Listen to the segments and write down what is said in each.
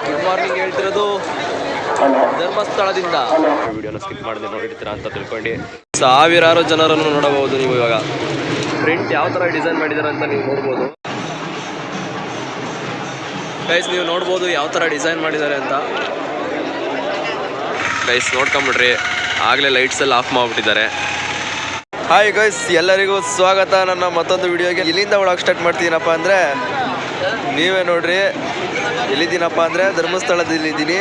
Good morning ಹೇಳ್ತಿರೋದು ಧರ್ಮಸ್ಥಳದಿಂದ. ವಿಡಿಯೋನ skip ಮಾಡದೆ ನೋಡಿರ್ತೀರಾ ಅಂತ ತಿಳ್ಕೊಂಡು. ಸಾವಿರಾರು ಜನರನ್ನು ನೋಡಬಹುದು ನೀವು ಇವಾಗ. ಪ್ರಿಂಟ್ ಯಾವ ತರ ಡಿಸೈನ್ ಮಾಡಿದ್ದಾರೆ ಅಂತ ನೀವು ನೋಡ್ಬೋದು. ಗೈಸ್ ನೀವು ನೋಡ್ಬೋದು ಯಾವ ತರ ಡಿಸೈನ್ ಮಾಡಿದ್ದಾರೆ ಅಂತ. ಗೈಸ್ ನೋಡ್ಕೊಂಬಿಡ್ರಿ. ಆಗ್ಲೇ ಲೈಟ್ಸ್ ಎಲ್ಲ ಆಫ್ ಮಾಡ್ಬಿಟ್ಟಿದ್ದಾರೆ. ಹಾಯ್ ಗೈಸ್ ಎಲ್ಲರಿಗೂ ಸ್ವಾಗತ. ನನ್ನ ಮತ್ತೊಂದು ವಿಡಿಯೋಗೆ ಇಲ್ಲಿಂದ ಒಳಗೆ ಸ್ಟಾರ್ಟ್ ಮಾಡ್ತೀನಪ್ಪ ಅಂದರೆ ನೀವೇ ನೋಡ್ರಿ ಎಲ್ಲಿದ್ದೀನಪ್ಪ ಅಂದರೆ ಧರ್ಮಸ್ಥಳದಲ್ಲಿದ್ದೀನಿ.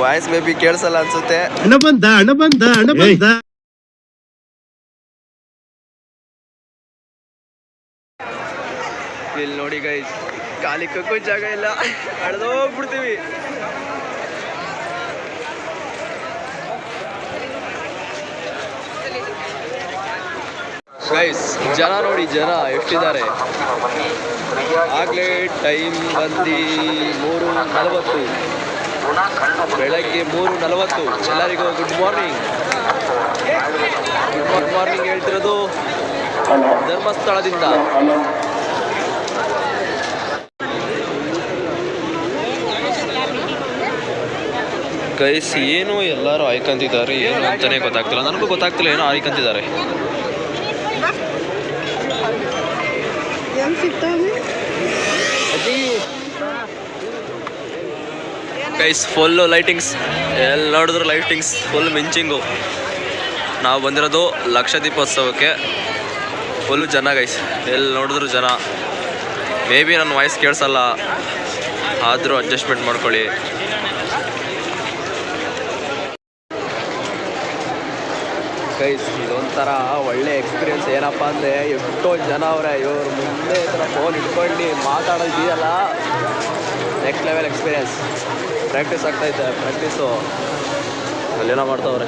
ವಾಯ್ಸ್ ಮೇ ಬಿ ಕೇಳಿಸಲ್ಲ ಅನ್ಸುತ್ತೆ. ಹಣ ಬಂದ ಹಣ ಬಂದ ಹಣ ಬಂದ ಇಲ್ಲಿ ನೋಡಿ ಗೈಸ್ ಕಾಲಿಕ್ಕೂ ಜಾಗ ಇಲ್ಲ. ಅಳ್ದೋಗ್ಬಿಡ್ತೀವಿ. ಗೈಸ್ ಜನ ನೋಡಿ, ಜನ ಎಷ್ಟಿದ್ದಾರೆ? ಆಗ್ಲೇ ಟೈಮ್ ಬಂದು ಮೂರು ನಲವತ್ತು. ಬೆಳಗ್ಗೆ ಮೂರು ನಲವತ್ತು. ಎಲ್ಲರಿಗೂ ಗುಡ್ ಮಾರ್ನಿಂಗ್ ಗುಡ್ ಮಾರ್ನಿಂಗ್ ಹೇಳ್ತಿರೋದು ಧರ್ಮಸ್ಥಳದಿಂದ. ಗೈಸ್ ಏನು ಎಲ್ಲರೂ ಆಯ್ಕೊಂತಿದ್ದಾರೆ ಏನು ಅಂತಾನೆ ಗೊತ್ತಾಗ್ತಿಲ್ಲ. ನನಗೂ ಗೊತ್ತಾಗ್ತಿಲ್ಲ ಏನೋ ಆಯ್ಕೊಂತಿದ್ದಾರೆ. ಗೈಸ್ ಫುಲ್ಲು ಲೈಟಿಂಗ್ಸ್ ಎಲ್ಲಿ ನೋಡಿದ್ರು ಲೈಟಿಂಗ್ಸ್ ಫುಲ್ ಮಿಂಚಿಂಗು. ನಾವು ಬಂದಿರೋದು ಲಕ್ಷ ದೀಪೋತ್ಸವಕ್ಕೆ ಫುಲ್ ಜನ ಗೈಸ್ ಎಲ್ಲಿ ನೋಡಿದ್ರು ಜನ. ಮೇ ಬಿ ನನ್ನ ವಾಯ್ಸ್ ಕೇಳಿಸಲ್ಲ. ಆದರೂ ಅಡ್ಜಸ್ಟ್ಮೆಂಟ್ ಮಾಡ್ಕೊಳ್ಳಿ. ಗೈಸ್ ಇದೊಂಥರ ಒಳ್ಳೆ ಎಕ್ಸ್ಪೀರಿಯನ್ಸ್ ಏನಪ್ಪ ಅಂದರೆ ಎಷ್ಟೋ ಜನ ಅವರೇ, ಇವ್ರ ಮುಂದೆ ಈ ಥರ ಫೋನ್ ಇಟ್ಕೊಂಡು ಮಾತಾಡೋದಿದೆಯಲ್ಲ ನೆಕ್ಸ್ಟ್ ಲೆವೆಲ್ ಎಕ್ಸ್ಪೀರಿಯನ್ಸ್ ಪ್ರಾಕ್ಟೀಸ್ ಆಗ್ತೈತೆ ಪ್ರಾಕ್ಟೀಸು ಅಲ್ಲೇನೋ ಮಾಡ್ತಾವ್ರೆ.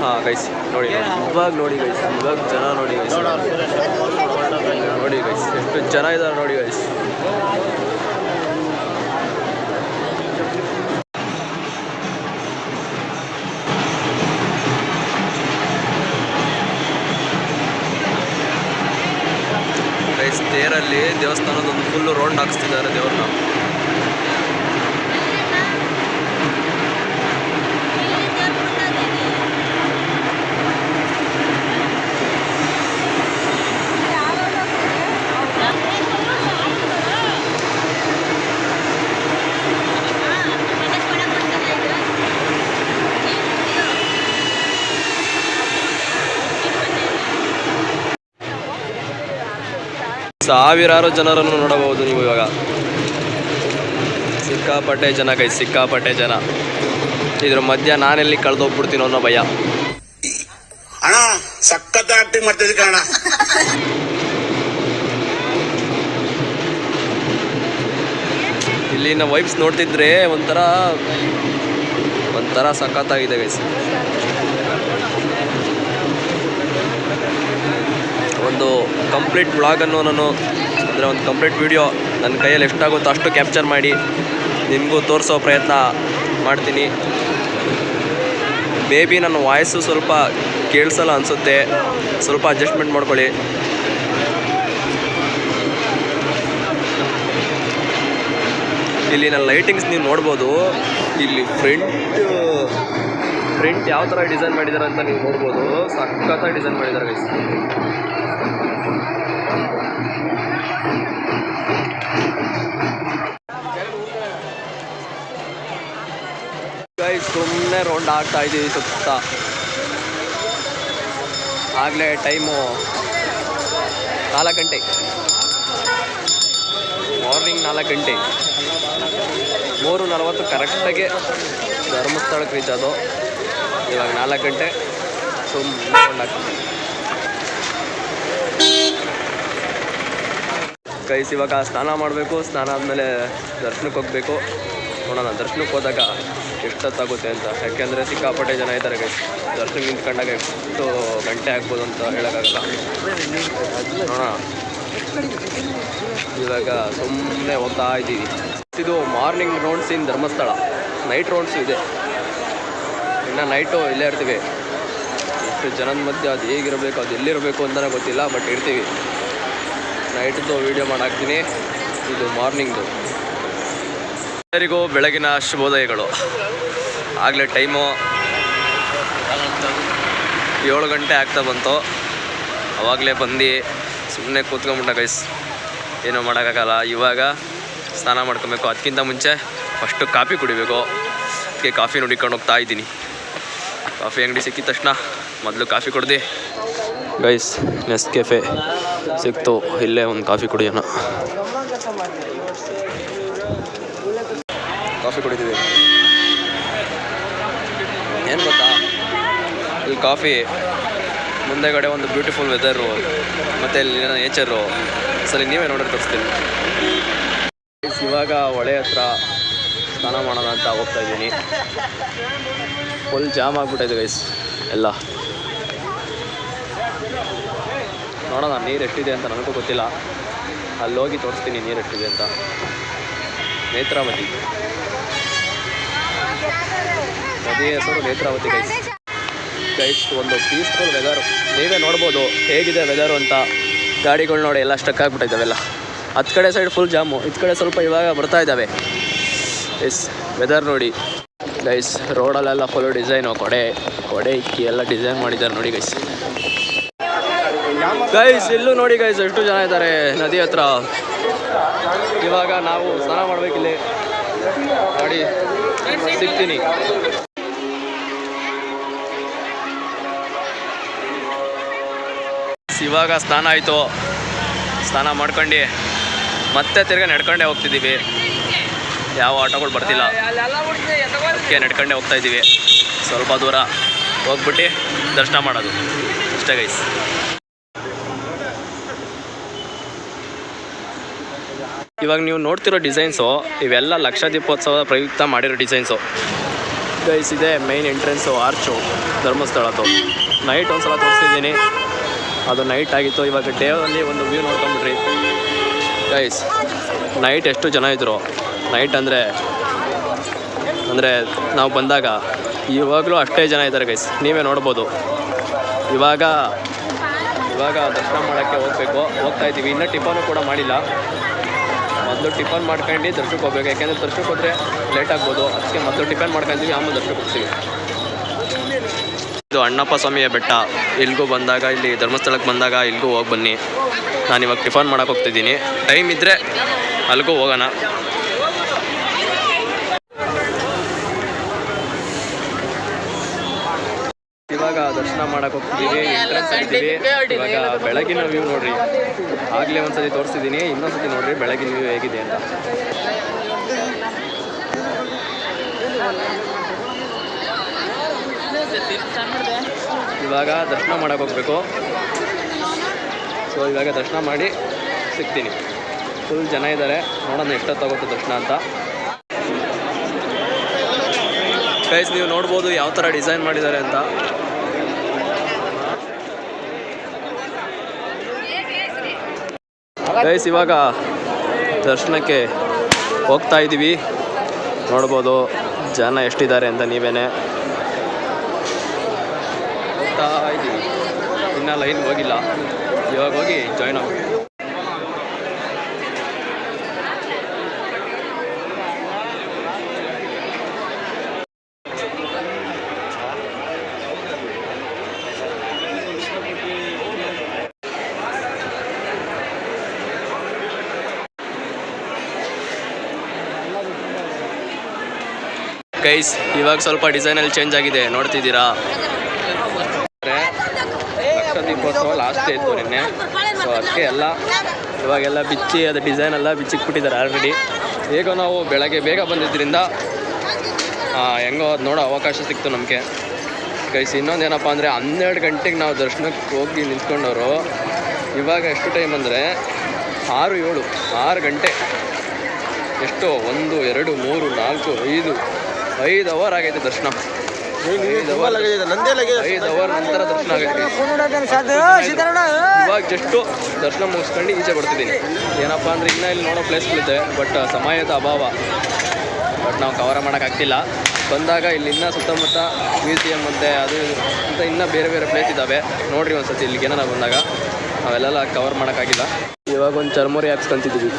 ಹಾಂ ಗೈಸ್ ನೋಡಿ ಇವಾಗ ನೋಡಿ ಗೈಸ್ ಇವಾಗ ಜನ ನೋಡಿ ಗೈಸ್ ನೋಡಿ ಗೈಸ್ ಎಷ್ಟು ಜನ ಇದ್ದಾರೆ ನೋಡಿ ಗೈಸ್ ಗೈಸ್ ತೇರಲ್ಲಿ ದೇವಸ್ಥಾನದ ಒಂದು ಫುಲ್ಲು ರೌಂಡ್ ಹಾಕಿಸ್ತಿದ್ದಾರೆ ದೇವ್ರನ್ನ. ಸಾವಿರಾರು ಜನರನ್ನು ನೋಡಬಹುದು ನೀವು ಇವಾಗ. ಸಿಕ್ಕಾಪಟ್ಟೆ ಜನ ಕೈ ಸಿಕ್ಕಾಪಟ್ಟೆ ಜನ. ಇದ್ರ ಮಧ್ಯ ನಾನೆಲ್ಲಿ ಕಳೆದೋಗ್ಬಿಡ್ತೀನೋ ಅನ್ನೋ ಭಯ. ಅಣ್ಣ ಸಖತ್ ಆಕ್ಟಿಂಗ್ ಮಾಡ್ತಿದ್ದೆ ಕಣ ಇಲ್ಲಿನ ವೈಬ್ಸ್ ನೋಡ್ತಿದ್ರೆ ಒಂಥರ ಒಂಥರ ಸಖತ್ತಾಗಿದೆ ಗೈಸ್ ಒಂದು ಕಂಪ್ಲೀಟ್ ವ್ಲಾಗನ್ನು ನಾನು, ಅಂದರೆ ಒಂದು ಕಂಪ್ಲೀಟ್ ವಿಡಿಯೋ ನನ್ನ ಕೈಯಲ್ಲಿ ಎಷ್ಟಾಗುತ್ತೋ ಅಷ್ಟು ಕ್ಯಾಪ್ಚರ್ ಮಾಡಿ ನಿಮಗೂ ತೋರಿಸೋ ಪ್ರಯತ್ನ ಮಾಡ್ತೀನಿ. ಮೇ ಬಿ ನನ್ನ ವಾಯ್ಸು ಸ್ವಲ್ಪ ಕೇಳಿಸಲ್ಲ ಅನಿಸುತ್ತೆ. ಸ್ವಲ್ಪ ಅಡ್ಜಸ್ಟ್ಮೆಂಟ್ ಮಾಡ್ಕೊಳ್ಳಿ. ನನ್ನ ಲೈಟಿಂಗ್ಸ್ ನೀವು ನೋಡ್ಬೋದು. ಇಲ್ಲಿ ಫ್ರಂಟ್ ಫ್ರಂಟ್ ಯಾವ ಥರ ಡಿಸೈನ್ ಮಾಡಿದ್ದಾರೆ ಅಂತ ನೀವು ನೋಡ್ಬೋದು. ಸಖತ್ತಾಗಿ ಡಿಸೈನ್ ಮಾಡಿದ್ದಾರೆ ಗೈಸ್ ಗೈಸ್ ಸುಮ್ಮನೆ ರೌಂಡ್ ಆಗ್ತಾ ಇದ್ದೀವಿ ಸುತ್ತ. ಆಗಲೇ ಟೈಮು ನಾಲ್ಕು ಗಂಟೆ. ಮಾರ್ನಿಂಗ್ ನಾಲ್ಕು ಗಂಟೆ. ಮೂರು ನಲವತ್ತು ಕರೆಕ್ಟಾಗಿ ಧರ್ಮಸ್ಥಳಕ್ಕೆ ರೀಚ್ ಅದು ಇವಾಗ ನಾಲ್ಕು ಗಂಟೆ. ಸುಮ್ಮನೆ ಕೊಂಡಾಗ್ತದೆ ಕೈಸ್ ಇವಾಗ ಸ್ನಾನ ಮಾಡಬೇಕು. ಸ್ನಾನ ಆದಮೇಲೆ ದರ್ಶನಕ್ಕೆ ಹೋಗಬೇಕು. ನೋಡೋಣ, ದರ್ಶನಕ್ಕೆ ಹೋದಾಗ ಎಷ್ಟೊತ್ತಾಗುತ್ತೆ ಅಂತ. ಯಾಕೆಂದರೆ ಸಿಕ್ಕಾಪಟ್ಟೆ ಜನ ಇದ್ದಾರೆ ಗೈಸ್ ದರ್ಶನ ನಿಂತ್ಕೊಂಡಾಗ ಎಷ್ಟು ಗಂಟೆ ಆಗ್ಬೋದು ಅಂತ ಹೇಳೋಕ್ಕಾಗಲ್ಲ. ನೋಡೋಣ ಇವಾಗ ಸುಮ್ಮನೆ ಹೋಗ್ತಾ ಇದ್ದೀವಿ. ಇದು morning rounds in Dharmasthala. Night rounds ಇದೆ. ಇನ್ನು ನೈಟು ಇಲ್ಲೇ ಇರ್ತೀವಿ. ಎಷ್ಟು ಜನದ ಮಧ್ಯೆ ಅದು ಹೇಗಿರಬೇಕು, ಅದು ಎಲ್ಲಿರಬೇಕು ಅಂತಲೇ ಗೊತ್ತಿಲ್ಲ ಬಟ್ ಇರ್ತೀವಿ. ನೈಟ್ದು ವೀಡಿಯೋ ಮಾಡಾಕ್ತೀನಿ. ಇದು ಮಾರ್ನಿಂಗ್ದು ಎಲ್ಲರಿಗೂ ಬೆಳಗಿನ ಶುಭೋದಯಗಳು. ಆಗಲೇ ಟೈಮು ಏಳು ಗಂಟೆ ಆಗ್ತಾ ಬಂತು. ಅವಾಗಲೇ ಬಂದು ಸುಮ್ಮನೆ ಕೂತ್ಕೊಂಬಿಟ್ಟ ಗೈಸ್ ಏನೂ ಮಾಡೋಕ್ಕಾಗಲ್ಲ. ಇವಾಗ ಸ್ನಾನ ಮಾಡ್ಕೊಬೇಕು. ಅದಕ್ಕಿಂತ ಮುಂಚೆ ಫಸ್ಟು ಕಾಫಿ ಕುಡಿಬೇಕು. ಅದಕ್ಕೆ ಕಾಫಿ ನುಡಿಕೊಂಡು ಹೋಗ್ತಾ ಇದ್ದೀನಿ. ಕಾಫಿ ಅಂಗಡಿ ಸಿಕ್ಕಿದ ತಕ್ಷಣ ಮೊದಲು ಕಾಫಿ ಕುಡ್ದು. ಗೈಸ್ ನೆಸ್ ಕೆಫೆ ಸಿಕ್ತು. ಇಲ್ಲೇ ಒಂದು ಕಾಫಿ ಕುಡಿಯೋಣ. ಕಾಫಿ ಏನು ಗೊತ್ತಾ? ಇಲ್ಲಿ ಕಾಫಿ, ಮುಂದೆಗಡೆ ಒಂದು ಬ್ಯೂಟಿಫುಲ್ ವೆದರು ಮತ್ತು ಇಲ್ಲಿ ನೇಚರು ಸರಿ, ನೀವೇ ನೋಡಿದ್ರೆ ತೋರಿಸ್ತೀನಿ. ಇವಾಗ ಹೊಳೆ ಹತ್ರ ಸ್ನಾನ ಮಾಡೋಣ ಅಂತ ಹೋಗ್ತಾ ಇದ್ದೀನಿ. ಫುಲ್ ಜಾಮ್ ಆಗ್ಬಿಟ್ಟೈತೆ ಗೈಸ್ ಎಲ್ಲ. ನೋಡೋಣ, ನೀರು ಎಷ್ಟಿದೆ ಅಂತ ನನಗೂ ಗೊತ್ತಿಲ್ಲ. ಅಲ್ಲೋಗಿ ತೋರಿಸ್ತೀನಿ ನೀರು ಎಷ್ಟಿದೆ ಅಂತ. ನೇತ್ರಾವತಿ. ನದಿ ಹೆಸರು ನೇತ್ರಾವತಿ ಗೈಸ್ ಗೈಸ್ ಒಂದು ಪೀಸ್ಫುಲ್ ವೆದರ್ ನೀವೇ ನೋಡ್ಬೋದು ಹೇಗಿದೆ ವೆದರು ಅಂತ. ಗಾಡಿಗಳು ನೋಡಿ ಎಲ್ಲ ಸ್ಟಕ್ ಆಗಿಬಿಟ್ಟಿದ್ದಾವೆಲ್ಲ ಹತ್ತು ಕಡೆ ಸೈಡ್ ಫುಲ್ ಜಾಮು ಇತ್ ಕಡೆ ಸ್ವಲ್ಪ ಇವಾಗ ಬರ್ತಾ ಇದ್ದಾವೆ. ಎಸ್ ವೆದರ್ ನೋಡಿ. ಗೈಸ್ ರೋಡಲ್ಲೆಲ್ಲ ಫುಲ್ ಡಿಸೈನು ಕೊಡೆ ಕೊಡೆ ಇಕ್ಕಿ ಎಲ್ಲ ಡಿಸೈನ್ ಮಾಡಿದ್ದಾರೆ ನೋಡಿ ಗೈಸ್ ಗೈಸ್ ಇಲ್ಲೂ ನೋಡಿ ಗೈಸ್ ಎಷ್ಟು ಜನ ಇದ್ದಾರೆ ನದಿ ಹತ್ರ. ಇವಾಗ ನಾವು ಸ್ನಾನ ಮಾಡ್ಬೇಕಿಲ್ಲಿ. ನೋಡಿ ಸಿಗ್ತೀನಿ. ಇವಾಗ ಸ್ನಾನ ಆಯಿತು. ಸ್ನಾನ ಮಾಡ್ಕೊಂಡು ಮತ್ತೆ ತಿರ್ಗಾ ನಡ್ಕೊಂಡೇ ಹೋಗ್ತಿದ್ದೀವಿ. ಯಾವ ಆಟೋಗಳು ಬರ್ತಿಲ್ಲ. ಅದಕ್ಕೆ ನಡ್ಕೊಂಡೇ ಹೋಗ್ತಾ ಇದ್ದೀವಿ. ಸ್ವಲ್ಪ ದೂರ ಹೋಗ್ಬಿಟ್ಟು ದರ್ಶನ ಮಾಡೋದು. ಅಷ್ಟೇ ಗೈಸ್ ಇವಾಗ ನೀವು ನೋಡ್ತಿರೋ ಡಿಸೈನ್ಸು ಇವೆಲ್ಲ ಲಕ್ಷ ದೀಪೋತ್ಸವದ ಪ್ರಯುಕ್ತ ಮಾಡಿರೋ ಡಿಸೈನ್ಸು ಗೈಸ್ ಇದೆ ಮೈನ್ ಎಂಟ್ರೆನ್ಸು ಆರ್ಚು ಧರ್ಮಸ್ಥಳದ್ದು. ನೈಟ್ ಒಂದು ಸಲ ತೋರಿಸಿದ್ದೀನಿ ಅದು ನೈಟ್ ಆಗಿತ್ತು. ಇವಾಗ ಡೇವಲ್ಲಿ ಒಂದು ವ್ಯೂ ನೋಡ್ಕೊಂಬಿಟ್ರಿ ಗೈಸ್ ನೈಟ್ ಎಷ್ಟು ಜನ ಇದ್ದರು ನೈಟ್ ಅಂದರೆ ಅಂದರೆ ನಾವು ಬಂದಾಗ ಇವಾಗಲೂ ಅಷ್ಟೇ ಜನ ಇದ್ದಾರೆ ಗೈಸ್ ನೀವೇ ನೋಡ್ಬೋದು. ಇವಾಗ ಇವಾಗ ದರ್ಶನ ಮಾಡೋಕ್ಕೆ ಹೋಗಬೇಕು. ಹೋಗ್ತಾ ಇದ್ದೀವಿ. ಇನ್ನೂ ಟಿಫನು ಕೂಡ ಮಾಡಿಲ್ಲ. ಮೊದಲು ಟಿಫನ್ ಮಾಡ್ಕೊಂಡು ದರ್ಶನಕ್ಕೆ ಹೋಗ್ಬೇಕು. ಯಾಕೆಂದರೆ ದರ್ಶಕ್ಕೆ ಹೋದರೆ ಲೇಟ್ ಆಗ್ಬೋದು. ಅದಕ್ಕೆ ಮೊದಲು ಟಿಫನ್ ಮಾಡ್ಕೊಂತೀವಿ ಆಮೇಲೆ ದರ್ಶನಕ್ಕೆ ಹೋಗ್ತೀವಿ. ಇದು ಅಣ್ಣಪ್ಪ ಸ್ವಾಮಿಯ ಬೆಟ್ಟ. ಇಲ್ಲಿಗೂ ಬಂದಾಗ, ಇಲ್ಲಿ ಧರ್ಮಸ್ಥಳಕ್ಕೆ ಬಂದಾಗ ಇಲ್ಲಿಗೂ ಹೋಗಿ ಬನ್ನಿ. ನಾನು ಇವಾಗ ಟಿಫನ್ ಮಾಡಕ್ಕೆ ಹೋಗ್ತಿದ್ದೀನಿ. ಟೈಮ್ ಇದ್ದರೆ ಅಲ್ಲಿಗೂ ಹೋಗೋಣ. ಇವಾಗ ದರ್ಶನ ಮಾಡಕ್ಕೆ ಹೋಗ್ತಿದ್ದೀವಿ ಇವಾಗ ಬೆಳಗಿನ ವ್ಯೂ ನೋಡ್ರಿ. ಆಗಲೇ ಒಂದ್ಸತಿ ತೋರಿಸಿದ್ದೀನಿ ಇನ್ನೊಂದ್ಸತಿ ನೋಡ್ರಿ ಬೆಳಗಿನ ವ್ಯೂ ಹೇಗಿದೆ ಅಂತ. ಇವಾಗ ದರ್ಶನ ಮಾಡಕ್ಕೆ ಹೋಗ್ಬೇಕು. ಸೊ ಇವಾಗ ದರ್ಶನ ಮಾಡಿ ಸಿಗ್ತೀನಿ. ಫುಲ್ ಜನ ಇದ್ದಾರೆ ನೋಡೋಣ ಎಷ್ಟೊತ್ತಾಗುತ್ತೆ ದರ್ಶನ ಅಂತ. ಗೈಸ್ ನೀವು ನೋಡ್ಬೋದು ಯಾವ ಥರ ಡಿಸೈನ್ ಮಾಡಿದ್ದಾರೆ ಅಂತ. ಗೈಸ್ ಇವಾಗ ದರ್ಶನಕ್ಕೆ ಹೋಗ್ತಾ ಇದ್ದೀವಿ ನೋಡ್ಬೋದು ಜನ ಎಷ್ಟಿದ್ದಾರೆ ಅಂತ ನೀವೇನೆ. ಹೋಗ್ತಾ ಇದ್ದೀವಿ ಇನ್ನೂ ಲೈನ್ ಹೋಗಿಲ್ಲ. ಇವಾಗ ಹೋಗಿ ಜಾಯ್ನ್ ಆಗ್ತೀವಿ ಗೈಸ್ ಇವಾಗ ಸ್ವಲ್ಪ ಡಿಸೈನಲ್ಲಿ ಚೇಂಜ್ ಆಗಿದೆ. ನೋಡ್ತಿದ್ದೀರಾ? ದೀಪೋತ್ಸವ ಲಾಸ್ಟ್ ಇತ್ತು ನಿನ್ನೆ. ಸೊ ಅದಕ್ಕೆ ಎಲ್ಲ ಇವಾಗೆಲ್ಲ ಬಿಚ್ಚಿ, ಅದು ಡಿಸೈನ್ ಎಲ್ಲ ಬಿಚ್ಚಿಕ್ಬಿಟ್ಟಿದ್ದಾರೆ ಆಲ್ರೆಡಿ ಹೇಗೋ ನಾವು ಬೆಳಗ್ಗೆ ಬೇಗ ಬಂದಿದ್ದರಿಂದ ಹೆಂಗೋ ಅದು ನೋಡೋ ಅವಕಾಶ ಸಿಕ್ತು ನಮಗೆ. ಗೈಸ್ ಇನ್ನೊಂದು ಏನಪ್ಪ ಅಂದರೆ ಹನ್ನೆರಡು ಗಂಟೆಗೆ ನಾವು ದರ್ಶನಕ್ಕೆ ಹೋಗಿ ನಿಂತ್ಕೊಂಡವರು. ಇವಾಗ ಎಷ್ಟು ಟೈಮ್ ಅಂದರೆ ಆರು, ಏಳು, ಆರು ಗಂಟೆ. ಎಷ್ಟು, ಒಂದು, ಎರಡು, ಮೂರು, ನಾಲ್ಕು, ಐದು ಐದು ಅವರ್ ಆಗೈತೆ ದರ್ಶನ. ಐದು ಅವರ್. ನಂತರ ದರ್ಶನ ಆಗೈತೆ ಇವಾಗ ಜಸ್ಟ್ ದರ್ಶನ ಮುಗಿಸ್ಕೊಂಡು ಈಚೆ ಬರ್ತಿದ್ದೀನಿ. ಏನಪ್ಪ ಅಂದ್ರೆ ಇನ್ನ ಇಲ್ಲಿ ನೋಡೋ ಪ್ಲೇಸ್ಗಳಿದೆ ಬಟ್ ಸಮಯದ ಅಭಾವ. ಬಟ್ ನಾವು ಕವರ್ ಆಗ್ತಿಲ್ಲ. ಬಂದಾಗ ಇಲ್ಲಿ ಇನ್ನೂ ಸುತ್ತಮುತ್ತ ಮ್ಯೂಸಿಯಂ ಮತ್ತೆ ಅದು ಇದು ಅಂತ ಇನ್ನ ಬೇರೆ ಬೇರೆ ಪ್ಲೇಸ್ ಇದ್ದಾವೆ. ನೋಡ್ರಿ ಒಂದ್ಸತಿ ಇಲ್ಲಿಗೆ ಏನಾರ ಬಂದಾಗ. ಅವೆಲ್ಲ ಕವರ್ ಮಾಡೋಕ್ಕಾಗಿಲ್ಲ ಇವಾಗ ಒಂದು ಚರ್ಮುರಿ ಹಾಕ್ಸ್ಕೊಂತಿದ್ದೀವಿ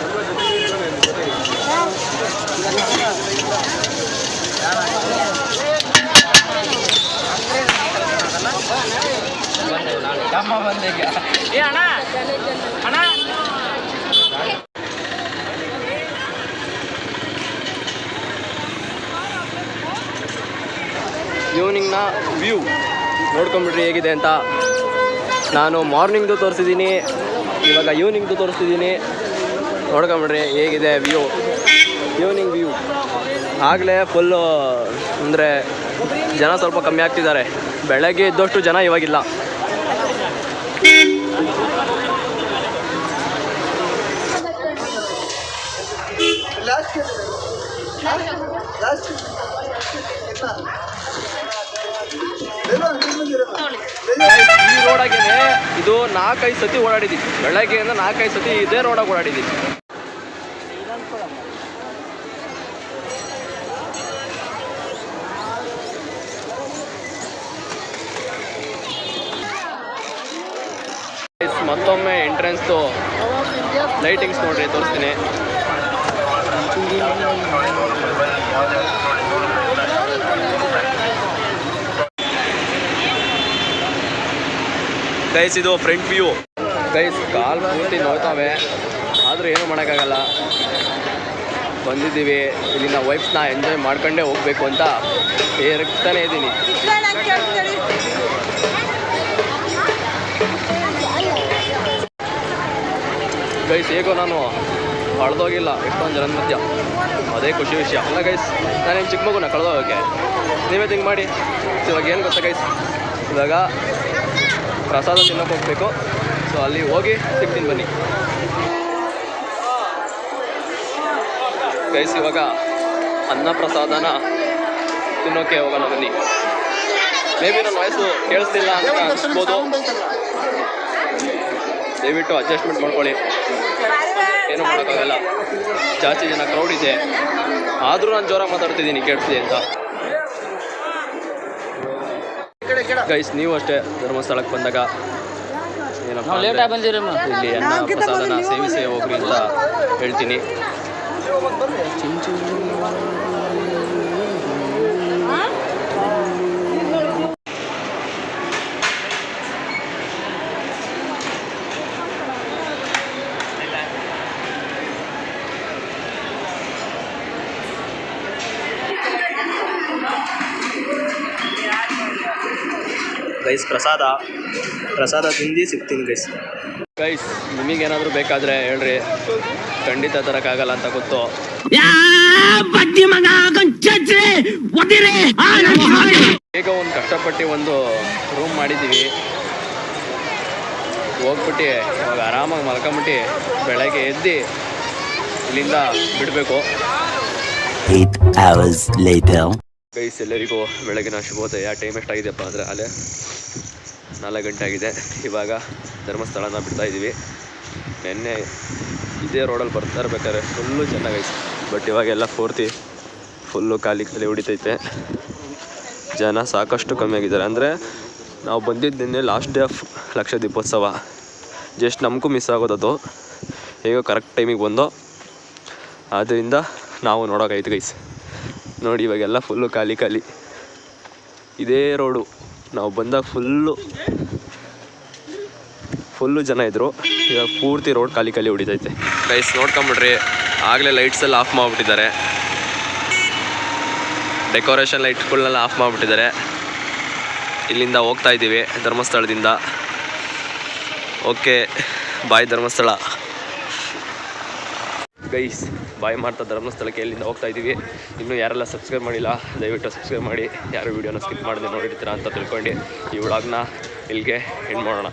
ಈವ್ನಿಂಗ್ನ ವ್ಯೂ ನೋಡ್ಕೊಂಬಿಡ್ರಿ ಹೇಗಿದೆ ಅಂತ. ನಾನು ಮಾರ್ನಿಂಗ್ದು ತೋರಿಸಿದ್ದೀನಿ. ಇವಾಗ ಈವ್ನಿಂಗ್ದು ತೋರಿಸ್ತಿದ್ದೀನಿ ನೋಡ್ಕೊಂಬಿಡ್ರಿ ಹೇಗಿದೆ ವ್ಯೂ ಈವ್ನಿಂಗ್ ವ್ಯೂ ಆಗಲೇ ಫುಲ್ಲು ಅಂದರೆ ಜನ ಸ್ವಲ್ಪ ಕಮ್ಮಿ ಆಗ್ತಿದ್ದಾರೆ. ಬೆಳಗ್ಗೆ ಇದ್ದಷ್ಟು ಜನ ಇವಾಗಿಲ್ಲ. ಈ ರೋಡಾಗೇನೆ ಇದು ನಾಲ್ಕೈದು ಸತಿ ಓಡಾಡಿದ್ದೀವಿ ಬೆಳಗ್ಗೆಯಿಂದ ನಾಲ್ಕೈದು ಸತಿ ಇದೇ ರೋಡಾಗಿ ಓಡಾಡಿದ್ದೀವಿ ಮತ್ತೊಮ್ಮೆ ಎಂಟ್ರೆನ್ಸ್ದು ಲೈಟಿಂಗ್ಸ್ ನೋಡ್ರಿ ತೋರಿಸ್ತೀನಿ. ಗೈಸ್ ಇದು ಫ್ರಂಟ್ ವ್ಯೂ ಗೈಸ್ ಕಾಲ್ ಪೂರ್ತಿ ನೋಡ್ತಾವೆ ಆದರೂ ಏನು ಮಾಡೋಕ್ಕಾಗಲ್ಲ. ಬಂದಿದ್ದೀವಿ. ಇಲ್ಲಿನ ವೈಫ್ಸ್ನ ಎಂಜಾಯ್ ಮಾಡ್ಕೊಂಡೇ ಹೋಗಬೇಕು ಅಂತ ಹೇರ್ತಾನೆ ಇದ್ದೀನಿ. ಗೈಸ್ ಹೇಗೋ ನಾನು ಕಳೆದೋಗಿಲ್ಲ. ಎಷ್ಟೊಂದು ಜನದ ಮಧ್ಯ ಅದೇ ಖುಷಿ ವಿಷಯ. ಅಲ್ಲ ಗೈಸ್ ನಾನೇನು ಚಿಕ್ಕ ಮಗುನ ಕಳೆದೋಗಕ್ಕೆ? ನೀವೇ ಥಿಂಕ್ ಮಾಡಿ. ಇವಾಗ ಏನು ಗೊತ್ತಾ ಗೈಸ್ ಇವಾಗ ಪ್ರಸಾದ ತಿನ್ನೋಕೆ ಹೋಗ್ಬೇಕು. ಸೊ ಅಲ್ಲಿ ಹೋಗಿ ಸಿಗ್ತೀನಿ ಬನ್ನಿ. ಗೈಸ್ ಇವಾಗ ಅನ್ನ ಪ್ರಸಾದನ ತಿನ್ನೋಕೆ ಹೋಗೋಣ ಬನ್ನಿ. ಮೇ ಬಿ ನನ್ನ ವಯಸ್ಸು ಕೇಳಿಸ್ತಿಲ್ಲ ಅಂತ ಅನ್ಸ್ಬೋದು. ದಯವಿಟ್ಟು ಅಡ್ಜಸ್ಟ್ಮೆಂಟ್ ಮಾಡ್ಕೊಳ್ಳಿ. ಏನೂ ಮಾಡೋಕ್ಕಾಗಲ್ಲ. ಜಾಸ್ತಿ ಜನ ಕ್ರೌಡ್ ಇದೆ. ಆದರೂ ನಾನು ಜೋರಾಗಿ ಮಾತಾಡ್ತಿದ್ದೀನಿ ಕೇಳ್ತಿದ್ದೆ ಅಂತ. ಗೈಸ್ ನೀವು ಅಷ್ಟೇ ಧರ್ಮಸ್ಥಳಕ್ಕೆ ಬಂದಾಗ ಏನಪ್ಪ ಇಲ್ಲಿ ಅನ್ನ ಪ್ರಸಾದನ ಸೇವಿಸೇ ಹೋಗ್ರಿ ಅಂತ ಹೇಳ್ತೀನಿ. ಗೈಸ್ ಪ್ರಸಾದ. ಪ್ರಸಾದ ತಿಂದು ಸಿಗ್ತೀನಿ ಗೈಸ್ ಗೈಸ್ ನಿಮಗೇನಾದರೂ ಬೇಕಾದರೆ ಹೇಳ್ರಿ. ಖಂಡಿತ ತರೋಕ್ಕಾಗಲ್ಲ ಅಂತ ಗೊತ್ತು. ಈಗ ಒಂದು ಕಷ್ಟಪಟ್ಟು ಒಂದು ರೂಮ್ ಮಾಡಿದ್ದೀವಿ ಹೋಗ್ಬಿಟ್ಟು ಇವಾಗ ಆರಾಮಾಗಿ ಮಲ್ಕೊಂಬಿಟ್ಟು ಬೆಳಗ್ಗೆ ಎದ್ದು ಇಲ್ಲಿಂದ ಬಿಡಬೇಕು. 8 hours later. ಗೈಸ್, ಎಲ್ಲರಿಗೂ ಬೆಳಗಿನ ಶುಭೋದಯ. ಟೈಮ್ ಎಷ್ಟಾಗಿದೆಯಪ್ಪ ಅಂದರೆ ಅಲ್ಲೇ ನಾಲ್ಕು ಗಂಟೆ ಆಗಿದೆ. ಇವಾಗ ಧರ್ಮಸ್ಥಳನ ಬಿಡ್ತಾ ಇದ್ದೀವಿ. ನಿನ್ನೆ ಇದೇ ರೋಡಲ್ಲಿ ಬರ್ತಾ ಇರ್ಬೇಕಾದ್ರೆ ಫುಲ್ಲು ಚೆನ್ನಾಗೈತೆ ಬಟ್ ಇವಾಗೆಲ್ಲ ಪೂರ್ತಿ ಫುಲ್ಲು ಖಾಲಿ ಖಾಲಿ ಹೊಡಿತೈತೆ. ಜನ ಸಾಕಷ್ಟು ಕಮ್ಮಿ ಆಗಿದ್ದಾರೆ. ಅಂದರೆ ನಾವು ಬಂದಿದ್ದು ನಿನ್ನೆ last day of Laksha Deepotsava. Just ನಮಗೂ ಮಿಸ್ ಆಗೋದದು ಹೇಗೋ ಕರೆಕ್ಟ್ ಟೈಮಿಗೆ ಬಂದೋ. ಆದ್ದರಿಂದ ನಾವು ನೋಡೋಕೈತೆ ಗೈಸ್. ನೋಡಿ, ಇವಾಗೆಲ್ಲ ಫುಲ್ಲು ಖಾಲಿ ಖಾಲಿ. ಇದೇ ರೋಡು ನಾವು ಬಂದಾಗ ಫುಲ್ಲು ಫುಲ್ಲು ಜನ ಇದ್ದರು ಇವಾಗ ಪೂರ್ತಿ ರೋಡ್ ಖಾಲಿ ಖಾಲಿ ಹೊಡಿತೈತೆ ಗೈಸ್ ನೋಡ್ಕೊಂಬಿಡ್ರಿ. ಆಗಲೇ ಲೈಟ್ಸ್ ಎಲ್ಲ ಆಫ್ ಮಾಡಿಬಿಟ್ಟಿದ್ದಾರೆ. ಡೆಕೋರೇಷನ್ ಲೈಟ್ಗಳನ್ನೆಲ್ಲ ಆಫ್ ಮಾಡಿಬಿಟ್ಟಿದ್ದಾರೆ. ಇಲ್ಲಿಂದ ಹೋಗ್ತಾ ಇದ್ದೀವಿ, ಧರ್ಮಸ್ಥಳದಿಂದ. Okay bye Dharmasthala. Guys bye ಮಾಡ್ತಾ ಧರ್ಮಸ್ಥಳಕ್ಕೆ ಎಲ್ಲಿಂದ ಹೋಗ್ತಾ ಇದ್ದೀವಿ. ಇನ್ನೂ ಯಾರೆಲ್ಲ ಸಬ್ಸ್ಕ್ರೈಬ್ ಮಾಡಿಲ್ಲ, ದಯವಿಟ್ಟು ಸಬ್ಸ್ಕ್ರೈಬ್ ಮಾಡಿ. ಯಾರು ವೀಡಿಯೋನ ಸ್ಕಿಪ್ ಮಾಡದೆ ನೋಡಿರ್ತೀರಾ ಅಂತ ತಿಳ್ಕೊಂಡು ಈ ವ್ಲಾಗ್ನ ಇಲ್ಲಿಗೆ ಎಂಡ್ ಮಾಡೋಣ.